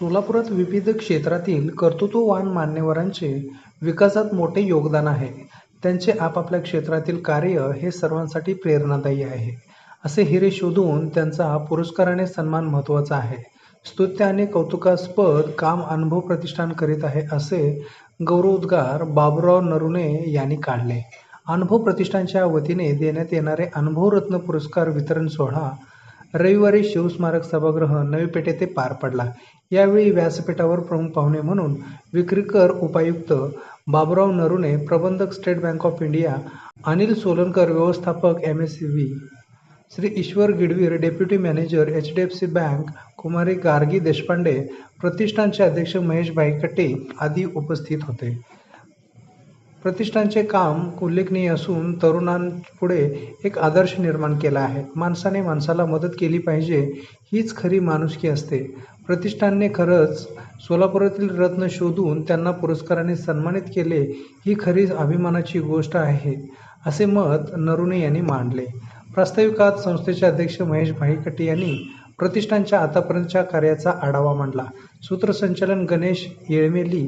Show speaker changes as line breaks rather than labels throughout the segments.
सोलापुरात विविध क्षेत्रातील कर्तृत्ववान मान्यवरांचे विकासात मोठे योगदान आहे. त्यांचे आपापल्या क्षेत्रातील कार्य हे सर्वांसाठी प्रेरणादायी आहे. असे हिरे शोधून त्यांचा पुरस्काराने सन्मान महत्त्वाचा आहे. स्तुत्य आणि कौतुकास्पद काम अनुभव प्रतिष्ठान करीत आहे असे गौरवोद्गार बाबुराव नरुणे यांनी काढले. अनुभव प्रतिष्ठानच्या वतीने देण्यात येणारे अनुभवरत्न पुरस्कार वितरण सोहळा रविवारी शिवस्मारक सभागृह नवी पेठ येथे पार पडला. यावेळी व्यासपीठावर प्रमुख पाहुणे म्हणून विक्रीकर उपायुक्त बाबुराव नरुणे प्रबंधक State Bank of India Anil Solankar व्यवस्थापक M S V Shri Ishwar Gidveer deputy manager H D F C bank कुमारी गार्गी देशपांडे प्रतिष्ठानचे अध्यक्ष महेश भाईकटे आदी उपस्थित होते. प्रतिष्ठानचे काम उल्लेखनीय असून तरुणांपुढे एक आदर्श निर्माण केला आहे. माणसाने माणसाला मदत केली पाहिजे हीच खरी माणुसकी असते. प्रतिष्ठानने खरंच सोलापुरातील रत्न शोधून त्यांना पुरस्काराने सन्मानित केले ही खरी अभिमानाची गोष्ट आहे असे मत नरुणे यांनी मांडले. प्रास्ताविकात संस्थेचे अध्यक्ष महेश भाईकटे यांनी प्रतिष्ठानच्या आतापर्यंतच्या कार्याचा आढावा मांडला. सूत्रसंचालन गणेश येळमेली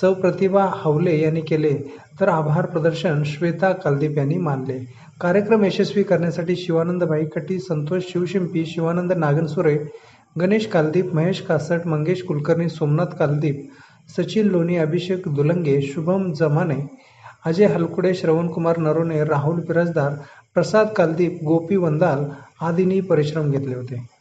सौ प्रतिभा हावले यांनी केले. तर आभार प्रदर्शन श्वेता कालदीप यांनी मानले. कार्यक्रम यशस्वी करण्यासाठी शिवानंद भाईकटी संतोष शिवशिंपी शिवानंद नागनसुरे गणेश कालदीप महेश कासट मंगेश कुलकर्णी सोमनाथ कालदीप सचिन लोणी अभिषेक दुलंगे शुभम जमाने अजय हलकुडे श्रवणकुमार नरोने राहुल बिराजदार प्रसाद कालदीप गोपी वंदाल आदींनी परिश्रम घेतले होते.